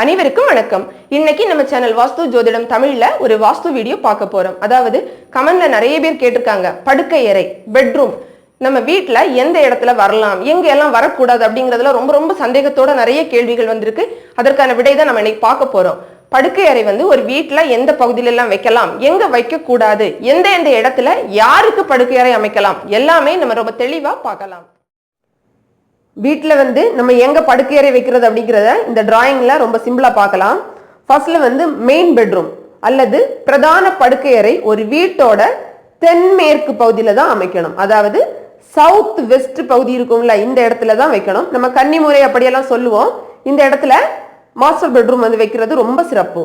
அனைவருக்கும் வணக்கம். இன்னைக்கு நம்ம சேனல் வாஸ்து ஜோதிடம் தமிழ்ல ஒரு வாஸ்து வீடியோ பார்க்க போறோம். அதாவது கமெண்ட்ல நிறைய பேர் கேட்டிருக்காங்க. படுக்கை அறை பெட்ரூம் நம்ம வீட்டில் எந்த இடத்துல வரலாம் எங்க எல்லாம் வரக்கூடாது அப்படிங்கறதுல ரொம்ப ரொம்ப சந்தேகத்தோட நிறைய கேள்விகள் வந்திருக்கு. அதற்கான விடை தான் நம்ம இன்னைக்கு பார்க்க போறோம். படுக்கை அறை வந்து ஒரு வீட்ல எந்த பகுதியில எல்லாம் வைக்கலாம் எங்க வைக்க கூடாது எந்த எந்த இடத்துல யாருக்கு படுக்கை அறை அமைக்கலாம் எல்லாமே நம்ம ரொம்ப தெளிவா பார்க்கலாம். வீட்டில் வந்து நம்ம எங்கே படுக்கையறை வைக்கிறது அப்படிங்கிறத இந்த டிராயிங்கில் ரொம்ப சிம்பிளாக பார்க்கலாம். ஃபர்ஸ்டில் வந்து மெயின் பெட்ரூம் அல்லது பிரதான படுக்கையறை ஒரு வீட்டோட தென்மேற்கு பகுதியில் தான் அமைக்கணும். அதாவது சவுத் வெஸ்ட் பகுதி இருக்கும்ல இந்த இடத்துல தான் வைக்கணும். நம்ம கன்னிமுறை அப்படியெல்லாம் சொல்லுவோம். இந்த இடத்துல மாஸ்டர் பெட்ரூம் வந்து வைக்கிறது ரொம்ப சிறப்பு.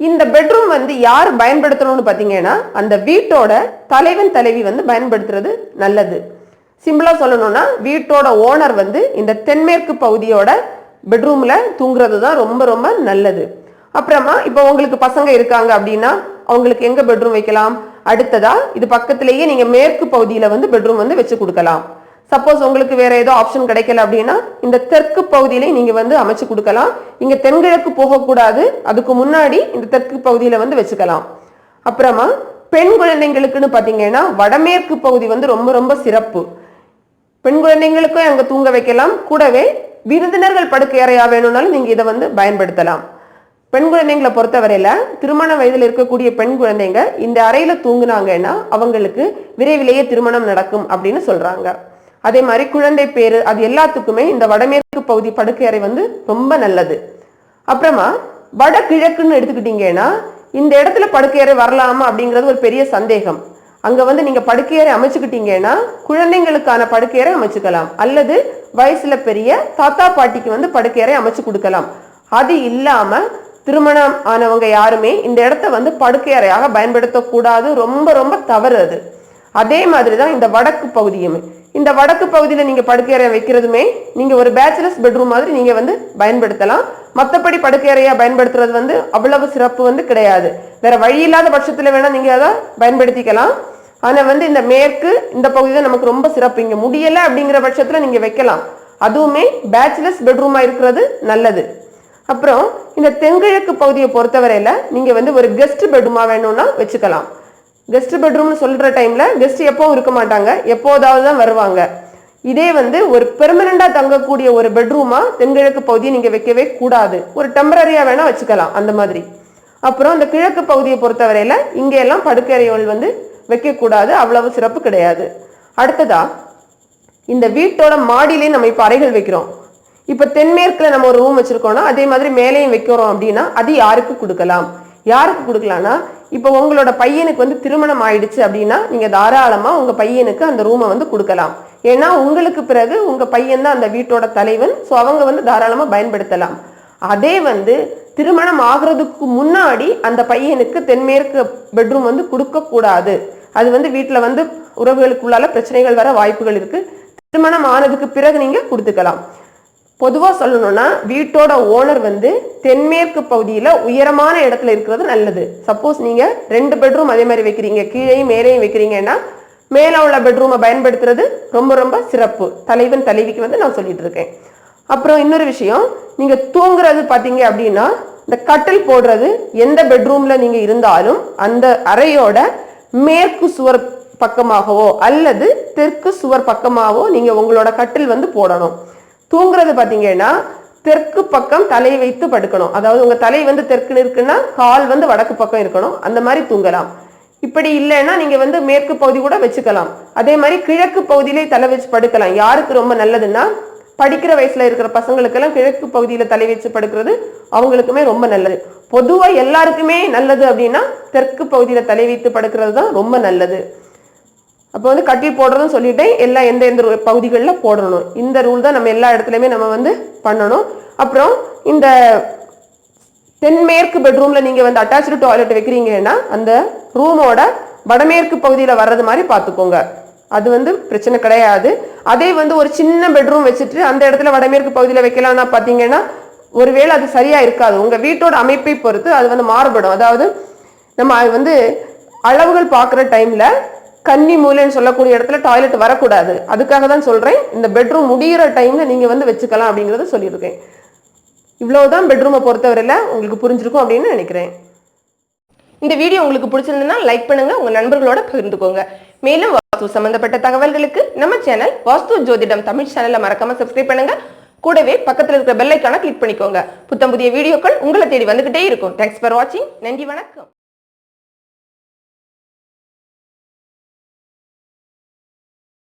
இந்த பெட்ரூம் வந்து யார் பயன்படுத்தணும்னு பார்த்தீங்கன்னா அந்த வீட்டோட தலைவன் தலைவி வந்து பயன்படுத்துறது நல்லது. சிம்பிளா சொல்லணும்னா வீட்டோட ஓனர் வந்து இந்த தென்மேற்கு பகுதியோட பெட்ரூம்ல தூங்குறது தான் ரொம்ப ரொம்ப நல்லது. அப்புறமா இப்போ உங்களுக்கு பசங்க இருக்காங்க அப்படின்னா அவங்களுக்கு எங்க பெட்ரூம் வைக்கலாம்? அடுத்ததா இது பக்கத்திலேயே நீங்க மேற்கு பகுதியில வந்து பெட்ரூம் வந்து வச்சு கொடுக்கலாம். சப்போஸ் உங்களுக்கு வேற ஏதோ ஆப்ஷன் கிடைக்கல அப்படின்னா இந்த தெற்கு பகுதியிலே நீங்க வந்து அமைச்சு கொடுக்கலாம். இங்க தென்கிழக்கு போகக்கூடாது. அதுக்கு முன்னாடி இந்த தெற்கு பகுதியில வந்து வச்சுக்கலாம். அப்புறமா பெண் குழந்தைங்களுக்குன்னு பார்த்தீங்கன்னா வடமேற்கு பகுதி வந்து ரொம்ப ரொம்ப சிறப்பு. பெண் குழந்தைங்களுக்கும் அங்கே தூங்க வைக்கலாம். கூடவே விருந்தினர்கள் படுக்கை அறையா வேணும்னாலும் நீங்க இதை வந்து பயன்படுத்தலாம். பெண் குழந்தைங்களை பொறுத்தவரையில திருமண வயதில் இருக்கக்கூடிய பெண் குழந்தைங்க இந்த அறையில தூங்குனாங்கன்னா அவங்களுக்கு விரைவிலேயே திருமணம் நடக்கும் அப்படின்னு சொல்றாங்க. அதே மாதிரி குழந்தை பேரு அது எல்லாத்துக்குமே இந்த வடமேற்கு பகுதி படுக்கை அறை வந்து ரொம்ப நல்லது. அப்புறமா வடகிழக்குன்னு எடுத்துக்கிட்டீங்கன்னா இந்த இடத்துல படுக்கை அறை வரலாமா அப்படிங்கிறது ஒரு பெரிய சந்தேகம். அங்க வந்து நீங்க படுக்கையறை அமைச்சுக்கிட்டீங்கன்னா குழந்தைங்களுக்கான படுக்கையறை அமைச்சுக்கலாம். அல்லது வயசுல பெரிய தாத்தா பாட்டிக்கு வந்து படுக்கையறை அமைச்சு கொடுக்கலாம். அது இல்லாம திருமணம் ஆனவங்க யாருமே இந்த இடத்த வந்து படுக்கையறையாக பயன்படுத்தக்கூடாது ரொம்ப ரொம்ப தவறு அது. அதே மாதிரி தான் இந்த வடக்கு பகுதியுமே. இந்த வடக்கு பகுதியில் நீங்கள் படுக்கையறை வைக்கிறதுமே நீங்கள் ஒரு பேச்சுலர்ஸ் பெட்ரூம் மாதிரி நீங்கள் வந்து பயன்படுத்தலாம். மற்றபடி படுக்கையறையாக பயன்படுத்துறது வந்து அவ்வளவு சிறப்பு வந்து கிடையாது. வேற வழி இல்லாத பட்சத்தில் வேணால் நீங்கள் அதை பயன்படுத்திக்கலாம். ஆனால் வந்து இந்த மேற்கு இந்த பகுதி தான் நமக்கு ரொம்ப சிறப்பு. இங்கே முடியலை அப்படிங்கிற பட்சத்தில் நீங்கள் வைக்கலாம். அதுவுமே பேச்சுலர்ஸ் பெட்ரூமாக இருக்கிறது நல்லது. அப்புறம் இந்த தென்கிழக்கு பகுதியை பொறுத்தவரையில் நீங்கள் வந்து ஒரு கெஸ்ட் பெட்ரூமாக வேணும்னா வச்சுக்கலாம். கெஸ்ட் பெட்ரூம்னு சொல்கிற டைமில் கெஸ்ட் எப்போவும் இருக்க மாட்டாங்க. எப்போதாவது தான் வருவாங்க. இதே வந்து ஒரு பெர்மனண்டாக தங்கக்கூடிய ஒரு பெட்ரூமாக தென்கிழக்கு பகுதியை நீங்கள் வைக்கவே கூடாது. ஒரு டெம்பரரியாக வேணால் வச்சுக்கலாம் அந்த மாதிரி. அப்புறம் இந்த கிழக்கு பகுதியை பொறுத்தவரையில் இங்கே எல்லாம் படுக்கறைகள் வந்து வைக்கக்கூடாது அவ்வளவு சிறப்பு கிடையாது. அடுத்ததா இந்த வீட்டோட மாடியிலே நம்ம இப்போ அறைகள் வைக்கிறோம். இப்போ தென்மேற்கில் நம்ம ஒரு ரூம் வச்சுருக்கோம்னா அதே மாதிரி மேலேயும் வைக்கிறோம் அப்படின்னா அது யாருக்கு கொடுக்கலாம்? யாருக்கு கொடுக்கலாம்னா இப்போ உங்களோட பையனுக்கு வந்து திருமணம் ஆயிடுச்சு அப்படின்னா நீங்கள் தாராளமாக உங்கள் பையனுக்கு அந்த ரூமை வந்து கொடுக்கலாம். ஏன்னா உங்களுக்கு பிறகு உங்கள் பையன் தான் அந்த வீட்டோட தலைவன். ஸோ அவங்க வந்து தாராளமாக பயன்படுத்தலாம். அதே வந்து திருமணம் ஆகுறதுக்கு முன்னாடி அந்த பையனுக்கு தென்மேற்கு பெட்ரூம் வந்து கொடுக்கக்கூடாது. அது வந்து வீட்டில் வந்து உறவுகளுக்குள்ளால பிரச்சனைகள் வர வாய்ப்புகள் இருக்கு. திருமணம் ஆனதுக்கு பிறகு நீங்க கொடுத்துக்கலாம். பொதுவாக சொல்லணும்னா வீட்டோட ஓனர் வந்து தென்மேற்கு பகுதியில் உயரமான இடத்துல இருக்கிறது நல்லது. சப்போஸ் நீங்கள் ரெண்டு பெட்ரூம் அதே மாதிரி வைக்கிறீங்க. கீழேயும் மேலேயும் வைக்கிறீங்கன்னா மேலே உள்ள பெட்ரூமை பயன்படுத்துறது ரொம்ப ரொம்ப சிறப்பு. தலைவன் தலைவிக்கு வந்து நான் சொல்லிட்டு இருக்கேன். அப்புறம் இன்னொரு விஷயம் நீங்கள் தூங்குறது பார்த்தீங்க அப்படின்னா இந்த கட்டில் போடுறது எந்த பெட்ரூமில் நீங்கள் இருந்தாலும் அந்த அறையோட மேற்கு சுவர் பக்கமாகவோ அல்லது தெற்கு சுவர் பக்கமாகவோ நீங்கள் உங்களோட கட்டில் வந்து போடணும். தூங்குறது பார்த்தீங்கன்னா தெற்கு பக்கம் தலையை வைத்து படுக்கணும். அதாவது உங்கள் தலை வந்து தெற்கு இருக்குன்னா கால் வந்து வடக்கு பக்கம் இருக்கணும். அந்த மாதிரி தூங்கலாம். இப்படி இல்லைன்னா நீங்கள் வந்து மேற்கு பகுதி கூட வச்சுக்கலாம். அதே மாதிரி கிழக்கு பகுதியிலே தலை வச்சு படுக்கலாம். யாருக்கு ரொம்ப நல்லதுன்னா படிக்கிற வயசுல இருக்கிற பசங்களுக்கெல்லாம் கிழக்கு பகுதியில தலை வச்சு படுக்கிறது அவங்களுக்குமே ரொம்ப நல்லது. பொதுவா எல்லாருக்குமே நல்லது அப்படின்னா தெற்கு பகுதியில தலை வைத்து படுக்கிறது தான் ரொம்ப நல்லது. அப்போ வந்து கட்டில் போடுறதும் சொல்லிட்டேன் எல்லா எந்த எந்த பகுதிகளில் போடணும். இந்த ரூல் தான் நம்ம எல்லா இடத்துலையுமே நம்ம வந்து பண்ணணும். அப்புறம் இந்த தென்மேற்கு பெட்ரூம்ல நீங்க வந்து அட்டாச்சு டாய்லெட் வைக்கிறீங்கன்னா அந்த ரூமோட வடமேற்கு பகுதியில் வர்றது மாதிரி பார்த்துக்கோங்க. அது வந்து பிரச்சனை கிடையாது. அதே வந்து ஒரு சின்ன பெட்ரூம் வச்சுட்டு அந்த இடத்துல வடமேற்கு பகுதியில் வைக்கலாம்னா பார்த்தீங்கன்னா ஒருவேளை அது சரியா இருக்காது. உங்க வீட்டோட அமைப்பை பொறுத்து அது வந்து மாறுபடும். அதாவது நம்ம அது வந்து அளவுகள் பார்க்குற டைம்ல கன்னி மூலைன்னு சொல்லக்கூடிய இடத்துல டாய்லெட் வரக்கூடாது. அதுக்காக தான் சொல்றேன். இந்த பெட்ரூம் முடியிற டைம்ல நீங்க வந்து வச்சுக்கலாம் அப்படிங்கறத சொல்லியிருக்கேன். இவ்வளவுதான் பெட்ரூமை பொறுத்தவரையில் உங்களுக்கு புரிஞ்சிருக்கும் அப்படின்னு நினைக்கிறேன். இந்த வீடியோ உங்களுக்கு பிடிச்சிருந்ததுன்னா லைக் பண்ணுங்க. உங்க நண்பர்களோட பகிர்ந்துக்கோங்க. மேலும் வாஸ்து சம்பந்தப்பட்ட தகவல்களுக்கு நம்ம சேனல் வாஸ்து ஜோதிடம் தமிழ் சேனலை மறக்காம சப்ஸ்கிரைப் பண்ணுங்க. கூடவே பக்கத்தில் இருக்கிற பெல்லைக்கான கிளிக் பண்ணிக்கோங்க. புத்தம் புதிய வீடியோக்கள் உங்களை தேடி வந்துகிட்டே இருக்கும். தேங்க்ஸ் ஃபார் வாட்சிங் நன்றி வணக்கம்.